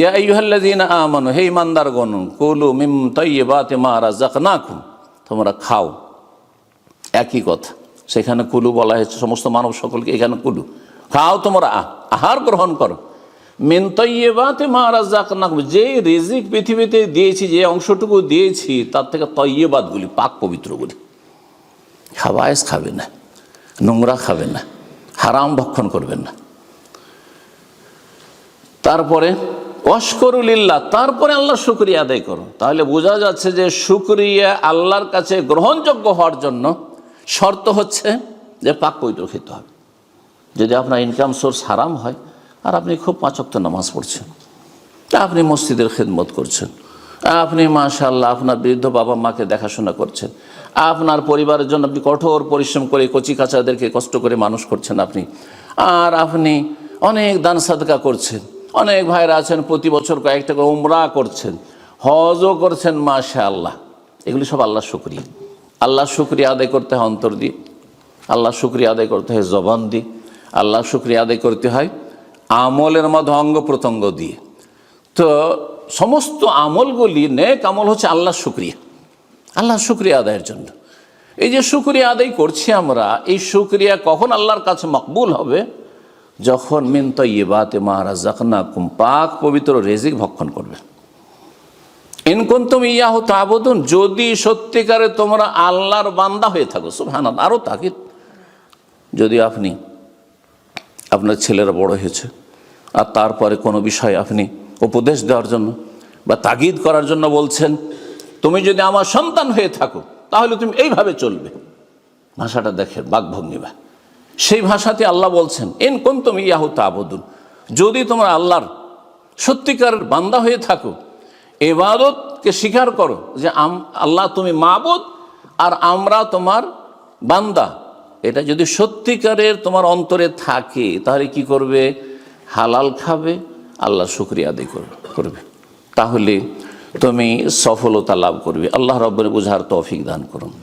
ইয়া আইয়ুহাল্লাযীনা আমানু, হে ইমানদারগণ কুলু মিম তাইয়্যিবাতি মা রাযাকনাকুম। তোমরা খাও। একই কথা। সেখানে কুলু বলা হয়েছে, সমস্ত মানব সকলকে এখানে কুলু। খাও তোমরা, আহ- আহার গ্রহণ করো। মিন তৈবাতে মা রাজাকুম যে রিজিক পৃথিবীতে দিয়েছি, যে অংশটুকু দিয়েছি, তার থেকে তৈবাদগুলি পাক পবিত্রগুলি খাবায়স খাবে না, নোংরা খাবে না, হারাম ভক্ষণ করবেন না। তারপরে অস্করুলিল্লাহ তারপরে আল্লাহ শুক্রিয়া আদায় করো। তাহলে বোঝা যাচ্ছে যে শুক্রিয়া আল্লাহর কাছে গ্রহণযোগ্য হওয়ার জন্য শর্ত হচ্ছে যে পাক পবিত্র খেতে হবে। যদি আপনার ইনকাম সোর্স হারাম হয়, আর আপনি খুব পাঁচক্ত নামাজ পড়ছেন, আপনি মসজিদের খেদমত করছেন, আপনি মাশাল্লাহ আপনার বৃদ্ধ বাবা মাকে দেখাশোনা করছেন, আপনার পরিবারের জন্য আপনি কঠোর পরিশ্রম করে কচি কাচাদেরকে কষ্ট করে মানুষ করছেন আপনি, আর আপনি অনেক দান সাদকা করছেন অনেক ভাইরা আছেন, প্রতি বছর কয়েকটা করে উমরা করছেন, হজও করছেন মাশা আল্লাহ এগুলি সব আল্লাহ শুক্রিয়া। আল্লাহ শুক্রিয়া আদায় করতে হয় অন্তর দিয়ে আল্লাহ শুক্রিয়া আদায় করতে হয় জবান দিয়ে আল্লাহ শুক্রিয়া আদায় করতে হয় আমলের মধ্যে অঙ্গ প্রত্যঙ্গ দিয়ে। তো সমস্ত আমলগুলি নেক আমল হচ্ছে আল্লাহ শুক্রিয়া আল্লাহ শুক্রিয়া আদায়ের জন্য। এই যে শুক্রিয়া আদায় করছি আমরা, এই শুক্রিয়া কখন আল্লাহর কাছে মকবুল হবে? যখন মিন্ত ইবাতে মহারাজ জাকনাকুম পাক পবিত্র রেজিক ভক্ষণ করবে। ইনকুন তুমি ইয়াহ তাবুদুন, যদি সত্যিকারে তোমরা আল্লাহর বান্দা হয়ে থাকো সুহান আরও তাকিদ যদি আপনি আপনার ছেলেরা বড় হয়েছে, আর তারপরে কোনো বিষয়ে আপনি উপদেশ দেওয়ার জন্য বা তাগিদ করার জন্য বলছেন, তুমি যদি আমার সন্তান হয়ে থাকো, তাহলে তুমি এইভাবে চলবে। ভাষাটা দেখেন বাঘভঙ্গিবা সেই ভাষাতে আল্লাহ বলছেন এন কোন তুমি ইয়াহু তাবুদুন। যদি তোমরা আল্লাহর সত্যিকার বান্দা হয়ে থাকো, এবাদতকে স্বীকার করো যে আল্লাহ তুমি মাবুদ আর আমরা তোমার বান্দা। এটা যদি সত্যিকারের তোমার অন্তরে থাকে, তাহলে কি করবে? হালাল খাবে, আল্লাহ শুক্রিয়া আদায় করবে করবে। তাহলে তুমি সফলতা লাভ করবে। আল্লাহ রব্বর বুঝার তৌফিক দান করুন।